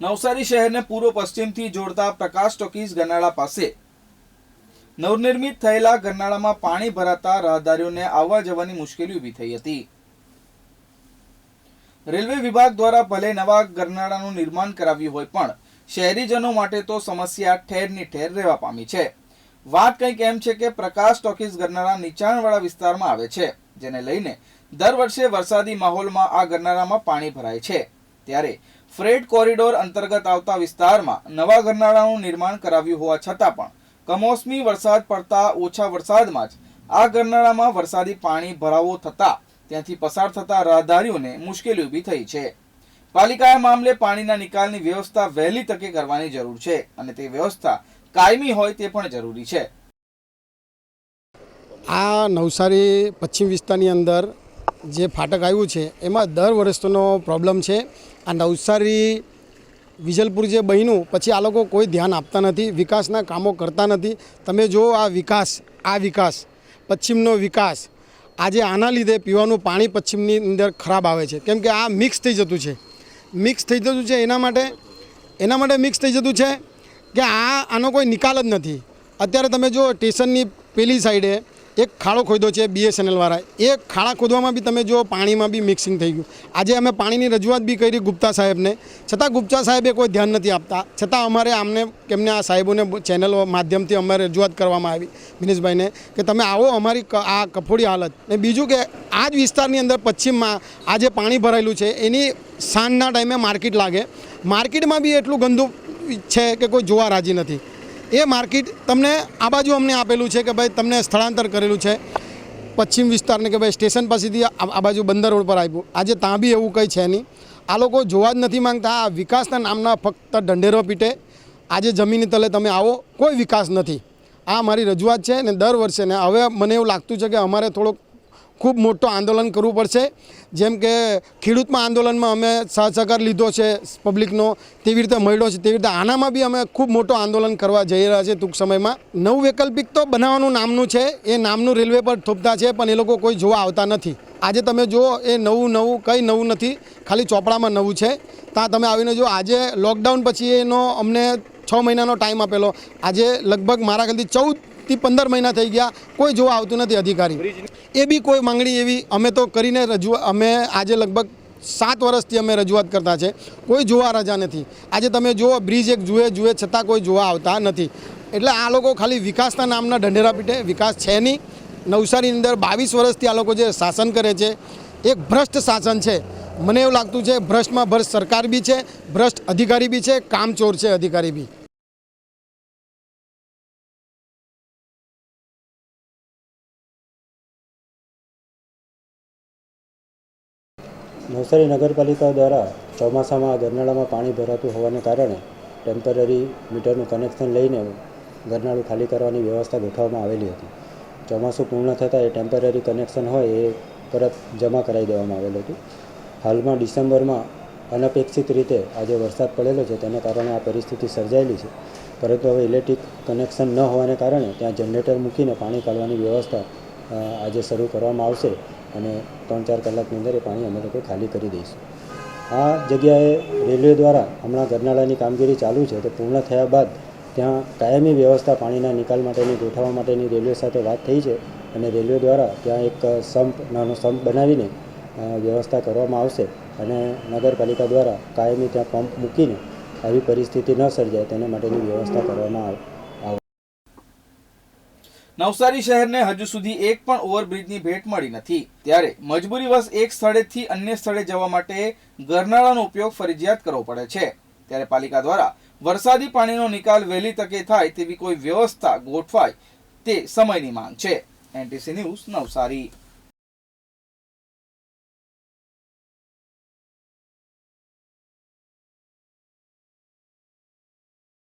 નવસારી શહેરને પૂર્વ પશ્ચિમથી જોડતા પ્રકાશ ટોકીઝ ગરનાળા પાસે નવનિર્મિત થયેલા ગરનાળામાં પાણી ભરાતા રાહદારીઓને આવવા જવાની મુશ્કેલી ઊભી થઈ હતી. રેલવે વિભાગ દ્વારા ભલે નવા ગરનાળાનું નિર્માણ કરાવ્યું હોય પણ શહેરીજનો માટે તો સમસ્યા ઠેરની ઠેર રહેવા પામી છે. વાત કંઈક એમ છે કે પ્રકાશ ટોકીઝ ગરનાળા નીચાણવાળા વિસ્તારમાં આવે છે, જેને લઈને દર વર્ષે વરસાદી માહોલમાં આ ગરનાળામાં પાણી ભરાય છે. ત્યારે ફ્રેટ કોરિડોર અંતર્ગત આવતા વિસ્તારમાં નવા ગરનાળાનું નિર્માણ કરાવ્યું હોવા છતાં પણ કમોસમી વરસાદ પડતા ઓછા વરસાદમાં જ આ ગરનાળામાં વરસાદી પાણી ભરાવો થતા ત્યાંથી પસાર થતા રાહદારીઓને મુશ્કેલી ઊભી થઈ છે. પાલિકાએ મામલે પાણીના નિકાલની વ્યવસ્થા વહેલી તકે કરવાની જરૂર છે અને તે વ્યવસ્થા કાયમી હોય તે પણ જરૂરી છે. આ નવસારી પશ્ચિમ વિસ્તારની અંદર જે ફાટક આવ્યું છે, એમાં દર વર્ષનો પ્રોબ્લેમ છે. આ નવસારી, વિજલપુર જે બન્યું, પછી આ લોકો કોઈ ધ્યાન આપતા નથી, વિકાસના કામો કરતા નથી. તમે જો આ વિકાસ આ વિકાસ, પશ્ચિમનો વિકાસ, આજે આના લીધે પીવાનું પાણી પશ્ચિમની અંદર ખરાબ આવે છે. કેમ કે આ મિક્સ થઈ જતું છે. મિક્સ થઈ જતું છે એના માટે એના માટે મિક્સ થઈ જતું છે કે આ, આનો કોઈ નિકાલ જ નથી. અત્યારે તમે જો સ્ટેશનની પેલી સાઈડે એક ખાડો ખોદ્યો છે બીએસએનએલ વાળા એ ખાડા ખોદવામાં બી તમે જો પાણીમાં બી મિક્સિંગ થઈ ગયું. આજે અમે પાણીની રજૂઆત બી કરી ગુપ્તા સાહેબને. છતાં ગુપ્તા સાહેબે કોઈ ધ્યાન નથી આપતા. છતાં અમારે આમને, કેમને આ સાહેબોને ચેનલો માધ્યમથી અમારે રજૂઆત કરવામાં આવી, મિનેશભાઈને, કે તમે આવો અમારી આ કફોડી હાલત. ને બીજું કે, આ જ વિસ્તારની અંદર પશ્ચિમમાં આ જે પાણી ભરાયેલું છે, એની સાંજના ટાઈમે માર્કેટ લાગે. માર્કેટમાં બી એટલું ગંદુ છે કે કોઈ જોવા રાજી નથી. એ માર્કેટ તમને આ બાજુ અમને આપેલું છે કે ભાઈ તમને સ્થળાંતર કરેલું છે. પશ્ચિમ વિસ્તારને કે ભાઈ સ્ટેશન પાસેથી આ બાજુ બંદર રોડ પર આપ્યું. આજે ત્યાં બી એવું કંઈ છે નહીં. આ લોકો જોવા જ નથી માંગતા. આ વિકાસના નામના ફક્ત ઢંઢેરો પીટે. આજે જમીની તલે તમે આવો, કોઈ વિકાસ નથી. આ મારી રજૂઆત છે ને દર વર્ષે ને હવે મને એવું લાગતું છે કે અમારે થોડોક ખૂબ મોટો આંદોલન કરવું પડશે. જેમ કે ખેડૂતમાં આંદોલનમાં અમે સહસહકાર લીધો છે પબ્લિકનો તેવી રીતે મળ્યો છે, તેવી રીતે આનામાં બી અમે ખૂબ મોટો આંદોલન કરવા જઈ રહ્યા છે ટૂંક સમયમાં. નવું વૈકલ્પિક તો બનાવવાનું નામનું છે, એ નામનું રેલવે પર થોપતા છે, પણ એ લોકો કોઈ જોવા આવતા નથી. આજે તમે જુઓ, એ નવું નવું, કંઈ નવું નથી, ખાલી ચોપડામાં નવું છે. ત્યાં તમે આવીને જો આજે લોકડાઉન પછી એનો અમને છ મહિનાનો ટાઈમ આપેલો. આજે લગભગ મારા ખ્યાલથી ચૌદ થી પંદર મહિના થઈ ગયા, કોઈ જોવા આવતું નથી અધિકારી. એ બી કોઈ માંગણી એવી, અમે તો કરીને રજૂઆત અમે આજે લગભગ સાત વર્ષથી અમે રજૂઆત કરતા છે, કોઈ જોવા રજા નથી. આજે તમે જુઓ, બ્રિજ એક જુએ જુએ છતાં કોઈ જોવા આવતા નથી. એટલે આ લોકો ખાલી વિકાસના નામના ઢંઢેરા પીટે વિકાસ છે નહીં. નવસારીની અંદર બાવીસ વર્ષથી આ લોકો જે શાસન કરે છે, એક ભ્રષ્ટ શાસન છે. મને એવું લાગતું છે, ભ્રષ્ટમાં ભ્રષ્ટ સરકાર બી છે, ભ્રષ્ટ અધિકારી બી છે, કામચોર છે અધિકારી બી. નવસારી નગરપાલિકા દ્વારા ચોમાસામાં ગરનાળામાં પાણી ભરાતું હોવાને કારણે ટેમ્પરરી મીટરનું કનેક્શન લઈને ગરનાળું ખાલી કરવાની વ્યવસ્થા ગોઠવવામાં આવેલી હતી. ચોમાસું પૂર્ણ થતાં એ ટેમ્પરરી કનેક્શન હોય એ પરત જમા કરાવી દેવામાં આવેલું હતું. હાલમાં ડિસેમ્બરમાં અનપેક્ષિત રીતે આજે વરસાદ પડેલો છે, તેને કારણે આ પરિસ્થિતિ સર્જાયેલી છે. પરંતુ હવે ઇલેક્ટ્રિક કનેક્શન ન હોવાને કારણે ત્યાં જનરેટર મૂકીને પાણી કાઢવાની વ્યવસ્થા આજે શરૂ કરવામાં આવશે. અને ત્રણ ચાર કલાકની અંદર એ પાણી અમે લોકો ખાલી કરી દઈશું. આ જગ્યાએ રેલવે દ્વારા હમણાં ગરનાળાની કામગીરી ચાલુ છે તે પૂર્ણ થયા બાદ ત્યાં કાયમી વ્યવસ્થા પાણીના નિકાલ માટેની, ગોઠવવા માટેની રેલવે સાથે વાત થઈ છે અને રેલવે દ્વારા ત્યાં એક સંપ, નાનો સંપ બનાવીને વ્યવસ્થા કરવામાં આવશે અને નગરપાલિકા દ્વારા કાયમી ત્યાં પંપ મૂકીને આવી પરિસ્થિતિ ન સર્જાય તેના માટેની વ્યવસ્થા કરવામાં આવે. નવસારી શહેરને હજુ સુધી એક પણ ઓવરબ્રિજની ભેટ મળી નથી. ત્યારે મજબૂરીવશ એક સ્થળેથી અન્ય સ્થળે જવા માટે ગરનાળાનો ઉપયોગ ફરજિયાત કરવો પડે છે. ત્યારે પાલિકા દ્વારા વરસાદી પાણીનો નિકાલ વહેલી તકે થાય તેવી કોઈ વ્યવસ્થા ગોઠવાય તે સમયની માંગ છે. NTC news Navsari.